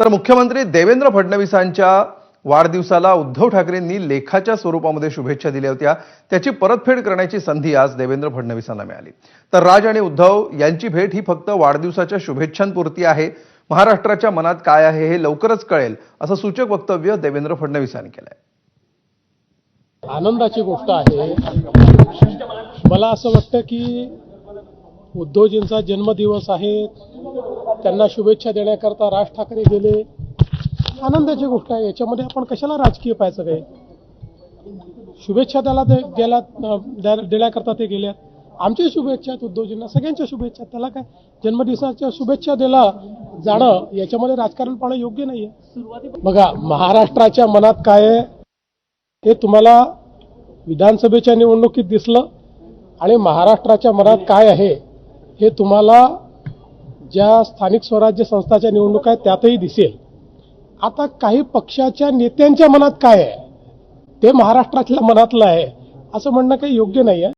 तर मुख्यमंत्री देवेंद्र फडणवीसांच्या वाढदिवसाला उद्धव ठाकरेंनी लेखाच्या स्वरूपामध्ये शुभेच्छा दिल्या होत्या. त्याची परतफेड करण्याची संधी आज देवेंद्र फडणवीसांना मिळाली. तर राज आणि उद्धव यांची भेट ही फक्त वाढदिवसाच्या शुभेच्छांपुरती आहे. महाराष्ट्राच्या मनात काय आहे हे लवकरच कळेल असं सूचक वक्तव्य देवेंद्र फडणवीसांनी केलंय. आनंदाची गोष्ट आहे. मला असं वाटतं की उद्धवजींचा जन्मदिवस आहे. त्यांना शुभेच्छा देण्याकरता राज ठाकरे गेले. आनंदाची गोष्ट आहे. याच्यामध्ये आपण कशाला राजकीय पाहायचं काय? शुभेच्छा त्याला दे- देण्याकरता ते गेल्या आमच्या शुभेच्छा आहेत उद्धवजींना. सगळ्यांच्या शुभेच्छा त्याला काय? जन्मदिवसाच्या शुभेच्छा दिला जाणं याच्यामध्ये राजकारण पाहणं योग्य नाहीये. बघा महाराष्ट्राच्या मनात काय आहे? हे तुम्हाला विधानसभेच्या निवडणुकीत दिसलं. आणि महाराष्ट्राच्या मनात काय आहे? हे तुम्हाला ज्या स्थानिक स्वराज्य संस्थाच्या निवडणुका आहेत त्यातही दिसेल. आता काही पक्षाच्या नेत्यांच्या मनात काय आहे? ते महाराष्ट्रातल्या मनातलं आहे. असं म्हणणं काही योग्य नाही आहे